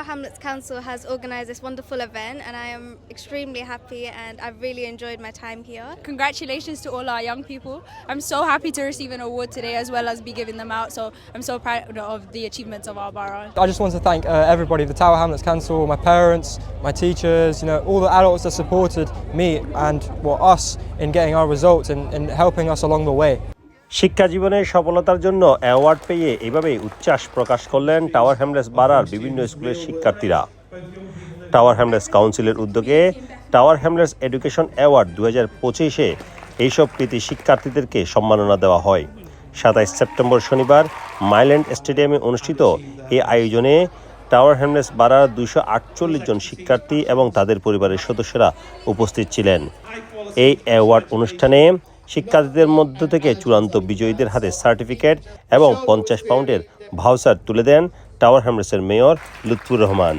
Tower Hamlets Council has organised this wonderful event, and I am extremely happy and I've really enjoyed my time here. Congratulations to all our young people. I'm so happy to receive an award today as well as be giving them out. So I'm so proud of the achievements of our borough. I just want to thank uh, everybody, the Tower Hamlets Council, my parents, my teachers, you know, all the adults that supported me and well, us in getting our results and, and helping us along the way. শিক্ষা জীবনের সফলতার জন্য award পেয়ে এভাবেই উচ্ছ্বাস প্রকাশ করলেন tower হ্যামলেস বারার বিভিন্ন স্কুলের শিক্ষার্থীরা। টাওয়ার হ্যামলেস কাউন্সিলের উদ্যোগে টাওয়ার হ্যামলেস এডুকেশন অ্যাওয়ার্ড দু হাজার পঁচিশে এইসব কৃতি শিক্ষার্থীদেরকে সম্মাননা দেওয়া হয়। সাতাইশ সেপ্টেম্বর শনিবার মাইল্যান্ড স্টেডিয়ামে অনুষ্ঠিত এই আয়োজনে টাওয়ার হ্যামলেস বারার দুশো আটচল্লিশ জন শিক্ষার্থী এবং তাদের পরিবারের সদস্যরা উপস্থিত ছিলেন। এই অ্যাওয়ার্ড অনুষ্ঠানে শিক্ষার্থীদের মধ্য থেকে চূড়ান্ত বিজয়ীদের হাতে সার্টিফিকেট এবং পঞ্চাশ পাউন্ডের ভাউসার তুলে দেন tower হ্যামরেসের mayor Lutfur Rahman.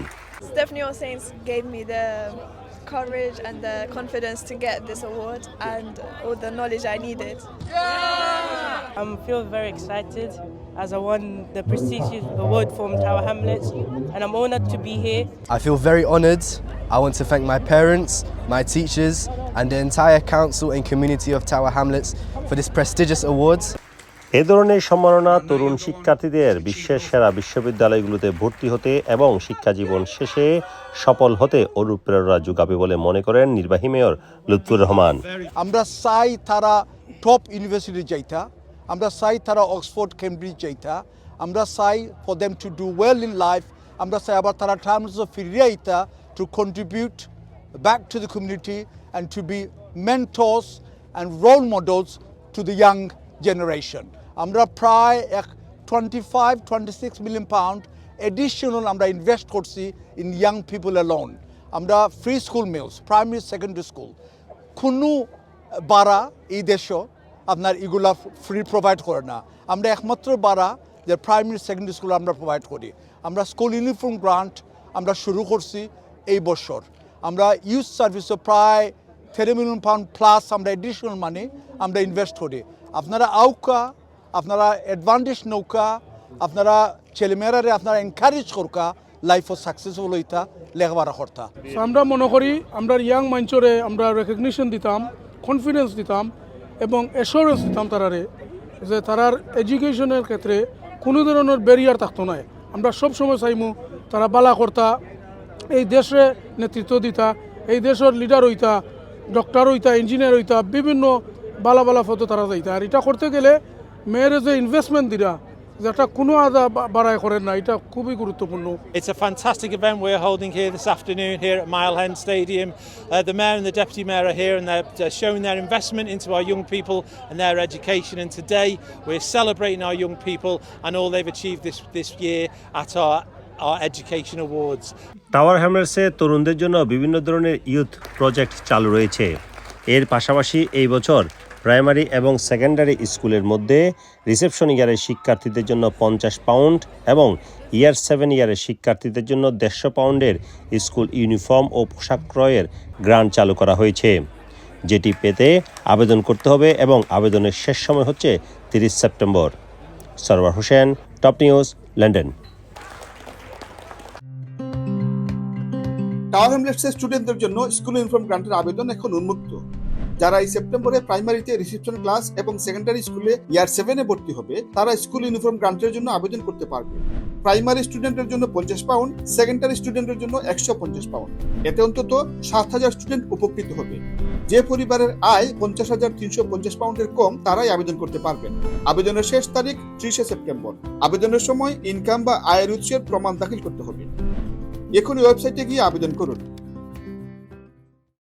I feel very honored I want to thank my parents, my teachers, and the entire council and community of Tower Hamlets for this prestigious award. এ ধরনের সম্মাননা তরুণ শিক্ষার্থীদের বিশ্বের সেরা বিশ্ববিদ্যালয়গুলোতে ভর্তি হতে এবং শিক্ষা জীবন শেষে সফল হতে অনুপ্রেরণা যোগাবে বলে মনে করেন নির্বাহী মেয়র লুৎফুর রহমান আমরা চাই তারা টপ ইউনিভার্সিটি যাইতা আমরা চাই তারা অক্সফোর্ড কেমব্রিজ যাইতা আমরা চাই for them to do well in life আমরা চাই আবার তারা টার্মস অফ ফিরিয়ে to contribute back to the community and to be mentors and role models to the young generation আমরা প্রায় এক twenty five twenty six million pound additional আমরা invest করছি ইন ইয়াং পিপল অ্যালোন আমরা free school meals primary secondary school কোনো বাড়া এই দেশও আপনার এগুলা ফ্রি প্রোভাইড করে না আমরা একমাত্র বাড়া যে প্রাইমারি সেকেন্ডারি স্কুল আমরা প্রোভাইড করি আমরা স্কুল ইউনিফর্ম গ্রান্ট আমরা শুরু করছি এই বছর। আমরা ইউথ সার্ভিসও প্রায় তেরো মিলিয়ন পাউন্ড প্লাস আমরা এডিশনাল মানি আমরা ইনভেস্ট করি। আপনারা আউকা, আপনারা অ্যাডভান্টেজ নৌকা, আপনারা ছেলেমেয়েরারে আপনারা এনকারেজ করকা লাইফও সাকসেসফুল হইতা লেখাপড়া করতা। আমরা মনে করি আমরা ইয়াং মাইন্ডসরে আমরা রেকগনিশন দিতাম কনফিডেন্স দিতাম এবং অ্যাসুরেন্স দিতাম তারারে যে তারার এডুকেশনের ক্ষেত্রে কোনো ধরনের ব্যারিয়ার থাকতো না আমরা সব সময় চাইমু তারা বালা কর্তা এই দেশে নেতৃত্ব দিতা এই দেশের লিডার হইতা ডক্টর হইতা ইঞ্জিনিয়ার হইতা বিভিন্ন বালা বালা ফটো তারা যাইতা আর এটা করতে গেলে মেয়ের যে ইনভেস্টমেন্ট দিরা যেটা কোনো আদা বা- বাড়াই করেন না এটা খুবই গুরুত্বপূর্ণ It's a fantastic event we're holding here this afternoon here at Mile End Stadium. Uh, the Mayor and the Deputy Mayor are here and they're uh, showing their investment into our young people and their education. And today we're celebrating our young people and all they've achieved this, this year at our, our Education Awards. Tower হ্যামলেসে তরুণদের জন্য বিভিন্ন ধরনের youth project চালু রয়েছে। এর পাশাপাশি এই বছর প্রাইমারি এবং সেকেন্ডারি স্কুলের মধ্যে রিসেপশন ইয়ারের শিক্ষার্থীদের জন্য পঞ্চাশ পাউন্ড এবং ইয়ার সেভেন ইয়ারের শিক্ষার্থীদের জন্য দেড়শো পাউন্ডের স্কুল ইউনিফর্ম ও পোশাক ক্রয়ের গ্রান্ট চালু করা হয়েছে। যেটি পেতে আবেদন করতে হবে এবং আবেদনের শেষ সময় হচ্ছে তিরিশ September. Sarwar Hossain top news London tower হ্যামলেটসের স্টুডেন্টদের জন্য স্কুল ইউনিফর্ম গ্রান্টের আবেদন এখন উন্মুক্ত, যারা এই সেপ্টেম্বরে প্রাইমারিতে রিসেপশন ক্লাস এবং সেকেন্ডারি স্কুলে ইয়ার সেভেনে ভর্তি হবে, তারা স্কুল ইউনিফর্ম গ্রান্টের জন্য আবেদন করতে পারবে। প্রাইমারি স্টুডেন্টের জন্য পঞ্চাশ পাউন্ড সেকেন্ডারি স্টুডেন্টের জন্য একশো পঞ্চাশ পাউন্ড এতে অন্তত সাত হাজার স্টুডেন্ট উপকৃত হবে। যে পরিবারের আয় পঞ্চাশ হাজার তিনশো পঞ্চাশ পাউন্ডের কম, তারাই আবেদন করতে পারবেন। আবেদনের শেষ তারিখ ত্রিশে সেপ্টেম্বর। আবেদনের সময় ইনকাম বা আয়ের উৎসের প্রমাণ দাখিল করতে হবে। এখনই ওয়েবসাইটে গিয়ে আবেদন করুন।